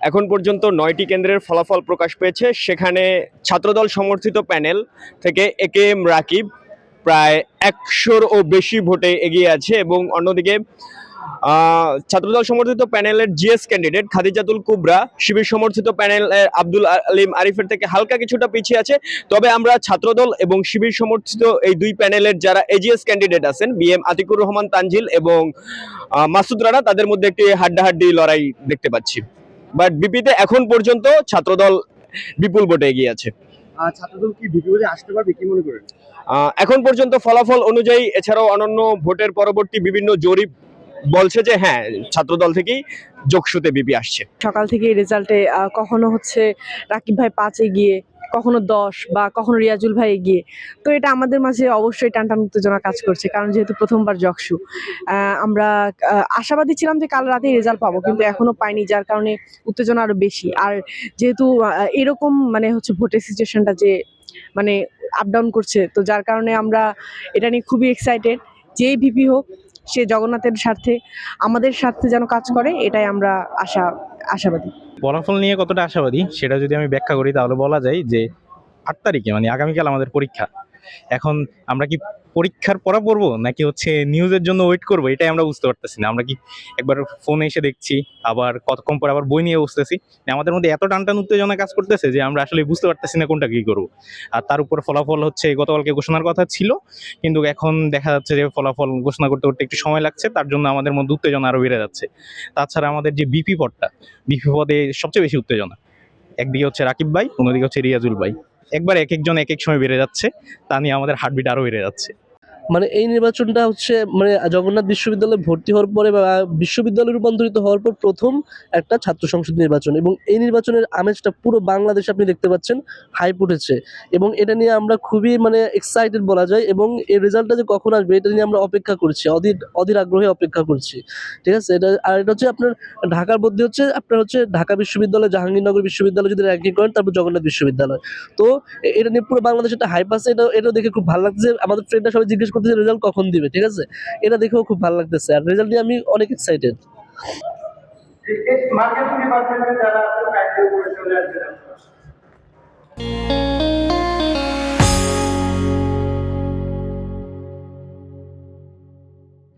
এখন পর্যন্ত নয়টি কেন্দ্রের ফলাফল প্রকাশ পেয়েছে। সেখানে ছাত্রদল সমর্থিত প্যানেল থেকে এ কে এম রাকিব প্রায় একশোর ও বেশি ভোটে এগিয়ে আছে এবং অন্যদিকে ছাত্রদল সমর্থিত প্যানেলের জিএস ক্যান্ডিডেট খাদিজাতুল কুবরা শিবির সমর্থিত প্যানেলের আব্দুল আলিম আরিফের থেকে হালকা কিছুটা পিছিয়ে আছে। তবে আমরা ছাত্রদল এবং শিবির সমর্থিত এই দুই প্যানেলের যারা এজিএস ক্যান্ডিডেট আছেন বি এম আতিকুর রহমান তানজিল এবং মাসুদ রানা তাদের মধ্যে একটি হাড্ডাহাড্ডি লড়াই দেখতে পাচ্ছি। বাট বিপিতে এখন পর্যন্ত ছাত্রদল বিপুল ভোটে এগিয়ে আছে। আর ছাত্রদল কি বিপদে আসতে পারবে কি মনে করেন? এখন পর্যন্ত ফলাফল অনুযায়ী এছাড়াও অনন্য ভোটের পরবর্তী বিভিন্ন জরিপ বলছে যে হ্যাঁ ছাত্রদল থেকেই যোগসুতে বিপি আসছে। সকাল থেকে রেজাল্টে কখনো হচ্ছে রাকিব ভাই পাঁচে গিয়ে কখনো দশ বা কখনো রিয়াজুল ভাই এগিয়ে। তো এটা আমাদের মাঝে অবশ্যই টানটান উত্তেজনা কাজ করছে, কারণ যেহেতু প্রথমবার জকসু আমরা আশাবাদী ছিলাম যে কাল রাতেই রেজাল্ট পাবো, কিন্তু এখনও পাইনি, যার কারণে উত্তেজনা আরও বেশি। আর যেহেতু এরকম মানে হচ্ছে ভোটের সিচুয়েশনটা যে মানে আপ ডাউন করছে, তো যার কারণে আমরা এটা নিয়ে খুবই এক্সাইটেড যেই ভিপি হোক সে জগন্নাথের স্বার্থে, আমাদের স্বার্থে যেন কাজ করে, এটাই আমরা আশা, আশাবাদী। ফলাফল নিয়ে কতটা আশাবাদী, সেটা যদি আমি ব্যাখ্যা করি, তাহলে বলা যায় যে আট তারিখে মানে আগামীকাল আমাদের পরীক্ষা। এখন আমরা কি পরীক্ষার পড়া পড়ব, নাকি হচ্ছে নিউজের জন্য ওয়েট করব? এটাই আমরা বুঝতে পারতেছি না। আমরা কি একবার ফোনে এসে দেখছি, আবার কতক্ষণ পর আবার বই নিয়ে বসতেছি? আমাদের মধ্যে এত টান টান উত্তেজনা কাজ করতেছে যে আমরা আসলে বুঝতে পারতেছি না কোনটা কি করব। আর তার উপর ফলাফল হচ্ছে, গতকালকে ঘোষণার কথা ছিল, কিন্তু এখন দেখা যাচ্ছে যে ফলাফল ঘোষণা করতে করতে একটু সময় লাগছে, তার জন্য আমাদের মধ্যে উত্তেজনা আরও বেড়ে যাচ্ছে। তাছাড়া আমাদের যে বিপি পদটা বিপি পদে সবচেয়ে বেশি উত্তেজনা। একদিকে হচ্ছে রাকিব ভাই, অন্যদিকে হচ্ছে রিয়াজুল ভাই। একবার এক একজন এক এক সময় বেড়ে যাচ্ছে, তা নিয়ে আমাদের হার্টবিট আরও বেড়ে যাচ্ছে। মানে এই নির্বাচনটা হচ্ছে মানে জগন্নাথ বিশ্ববিদ্যালয়ে ভর্তি হওয়ার পরে বা বিশ্ববিদ্যালয়ে রূপান্তরিত হওয়ার পর প্রথম একটা ছাত্র সংসদ নির্বাচন। এবং এই নির্বাচনের আমেজটা পুরো বাংলাদেশে আপনি দেখতে পাচ্ছেন হাইপ উঠেছে। এবং এটা নিয়ে আমরা খুবই মানে এক্সাইটেড বলা যায়। এবং এই রেজাল্টটা যে কখন আসবে, এটা নিয়ে আমরা অপেক্ষা করছি। অধীর অধীর আগ্রহে অপেক্ষা করছি। ঠিক আছে? এটা, আর এটা হচ্ছে আপনার ঢাকার মধ্যে হচ্ছে, আপনার হচ্ছে ঢাকা বিশ্ববিদ্যালয়, জাহাঙ্গীরনগর বিশ্ববিদ্যালয় যদি র্যাঙ্কিং করেন, তারপর জগন্নাথ বিশ্ববিদ্যালয়। তো এটা নিয়ে পুরো বাংলাদেশে একটা হাইপ আছে। এটা এটা দেখে খুব ভালো লাগছে। আমাদের ফ্রেন্ডরা সবাই জিজ্ঞেস করতেছে রেজাল্ট কখন দিবে, ঠিক আছে? এটা দেখেও খুব ভালো লাগতেছে। আর রেজাল্ট নিয়ে আমি অনেক এক্সাইটেড যারা